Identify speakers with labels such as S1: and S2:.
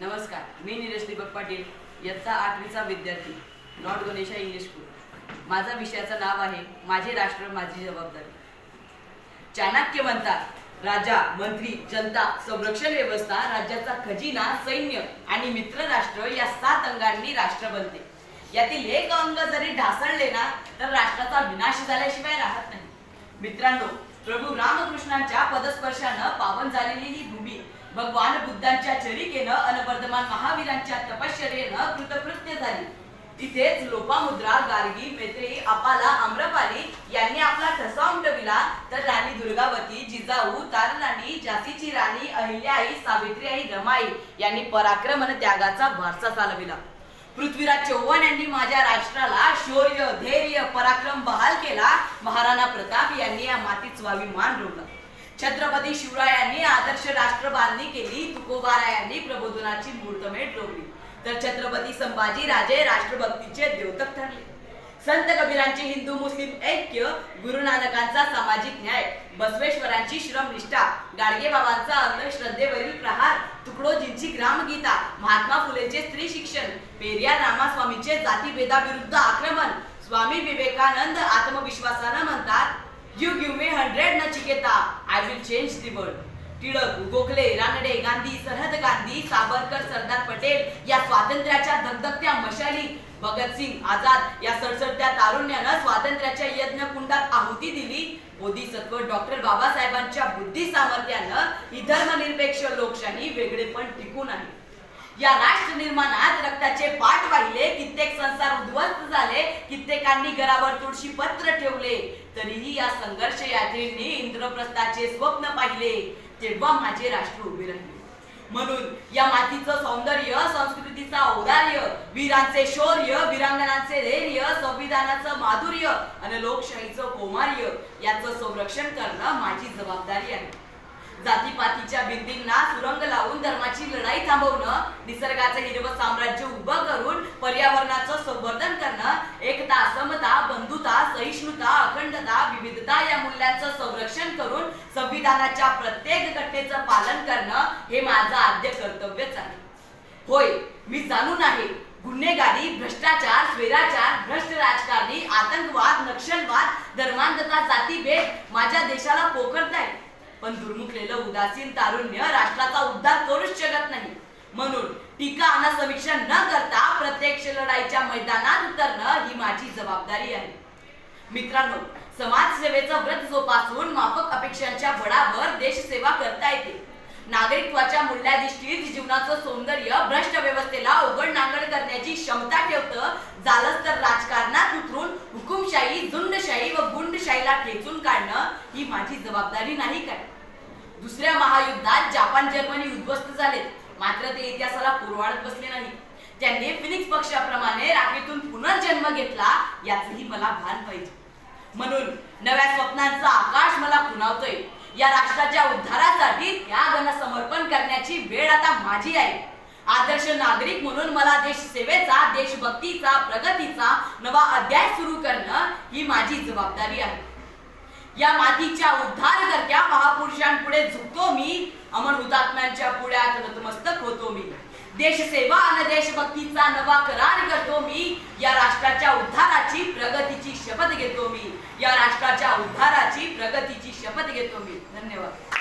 S1: नमस्कार मी नीरज दीपक पाटील इयत्ता आठवीचा विद्यार्थी नॉट गणेशा इंग्लिश स्कूल. माझा विषयाचं नाव आहे माझे राष्ट्र माझी जबाबदारी. चाणक्य म्हणतात राजा मंत्री जनता संरक्षण व्यवस्था राज्याचा खजिना सैन्य आणि मित्र राष्ट्र या सात अंगांनी राष्ट्र बनते. यातील एक अंग जरी ढासळले ना तर राष्ट्राचा विनाश झाल्याशिवाय राहत नाही. मित्रांनो प्रभू रामकृष्णांच्या पदस्पर्शानं पावन झालेली ही भूमी भगवान बुद्धांच्या चरिकेनं अनवर्धमान महावीरांच्या तपश्चर्येनं कृतकृत्य झाली. तिथेच लोपामुद्रा गार्गी मैत्रेयी अपाला आम्रपाली यांनी आपला ठसा उमटविला. तर राणी दुर्गावती जिजाऊ तारराणी झाशीची राणी अहिल्याई सावित्रीआई रमाई यांनी पराक्रमन त्यागाचा वारसा चालविला. पृथ्वीराज चौहान यांनी माझ्या राष्ट्राला शौर्य धैर्य पराक्रम बहाल केला. महाराणा प्रताप यांनी या मातीत स्वाभिमान रोवला. छत्रपती शिवरायांनी आदर्श राष्ट्र बांधणी केली तुकोबारायांनी प्रबोधनाची मुहूर्तमेढ रोवली. तर छत्रपती संभाजी राजे राष्ट्रभक्तीचे द्योतक ठरले. संत कबीरांचे हिंदू मुस्लिम ऐक्य गुरु नानकांचा सामाजिक न्याय बसवेश्वरांची श्रमनिष्ठा गाडगे बाबांचा अंधश्रद्धेवरील प्रहार तुकडोजींची ग्रामगीता महात्मा फुलेचे स्त्री शिक्षण पेरिया रामास्वामीचे जातीभेदाविरुद्ध आक्रमण स्वामी विवेकानंद आत्मविश्वासानं म्हणतात you give me hundred Nachiketa I will change the world Tilak Gokhale Ranade Gandhi Sarhad Gandhi Savarkar Sardar Patel या स्वातंत्र्याच्या धगधगत्या मशाली भगतसिंग आझाद या सडसडत्या तारुण्यानं स्वातंत्र्याच्या यज्ञ कुंडात आहुती दिली. बोधिसत्व डॉक्टर बाबासाहेबांच्या बुद्धी सामर्थ्यानं ही धर्मनिरपेक्ष लोकशाही वेगळेपण टिकून आहे. या राष्ट्र निर्माणात रक्ताचे पाठ वाहिले कित्येक संसार उद्ध्वस्त कित्येकांनी घरावर तुळशी पत्र ठेवले. तरीही या संघर्ष यात्रेने इंद्रप्रस्थाचे स्वप्न पाहिले. तेव्हा माझे राष्ट्र उभे राहिले. म्हणून या मातीचं सौंदर्य संस्कृतीचा औदार्य वीरांचे शौर्य वीरांगणांचे धैर्य संविधानाचं माधुर्य आणि लोकशाहीचं कौमार्य याचं संरक्षण करणं माझी जबाबदारी आहे. जातीपातीच्या भिंतींना सुरंग लावून धर्माची लढाई थांबवणं निसर्गाचं हिरवं साम्राज्य उभं करून पर्यावरणाचं संवर्धन करणं घटनेचं संरक्षण करून संविधानाच्या प्रत्येक घटनेचं पालन करणं हे माझं आद्य कर्तव्यच आहे. होय मी जाणून आहे गुन्हेगारी भ्रष्टाचार स्वैराचार भ्रष्ट राजकारणी आतंकवाद नक्षलवाद धर्मांधता जातीभेद माझ्या देशाला पोखरत आहे पण दुर्मुखलेलं उदासीन तारुण्य राष्ट्राचा उद्धार करूच शकत नाही. म्हणून टीका आणि समीक्षा न करता प्रत्यक्ष लढाईच्या मैदानात उतरणं ही माझी जबाबदारी आहे. मित्रांनो समाजसेवेचं व्रत जोपासून माफक अपेक्षांच्या बळावर देशसेवा करता येते. नागरिकत्वाच्या मूल्याधिष्ठित जीवनाचं सौंदर्य भ्रष्ट व्यवस्थेला उघड नांगड करण्याची क्षमता ठेवतं झालंच तर राजकारणात उतरून हुकुमशाही झुंडशाही व गुंडशाहीला ठेचून काढणं ही माझी जबाबदारी नाही काय? दुसऱ्या महायुद्धात जपान जर्मनी उद्ध्वस्त झालेत. मात्र ते इतिहासाला पुरवाळत बसले नाही. त्यांनी फिनिक्स पक्षाप्रमाणे राखेतून पुनर्जन्म घेतला याचही मला भान पाहिजे. म्हणून नव्या स्वप्नांचा आकाश मला खुणावतोय. या राष्ट्राच्या उद्धारासाठी त्याग आणि समर्पण करण्याची वेळ आता माझी आहे. आदर्श नागरिक म्हणून मला देश सेवेचा देशभक्तीचा प्रगतीचा नवा अध्याय सुरू करणं ही माझी जबाबदारी आहे. या मातीच्या उद्धारकर्त्या महापुरुषांपुढे झुकतो मी अमर हुतात्म्यांच्या पुढ्यात नतमस्तक होतो मी. देशसेवा आणि देशभक्तीचा नवा करार करतो मी या राष्ट्राच्या उद्धाराची प्रगतीची शपथ घेतो मी. या राष्ट्राच्या उद्धाराची प्रगतीची शपथ घेतो मी. धन्यवाद.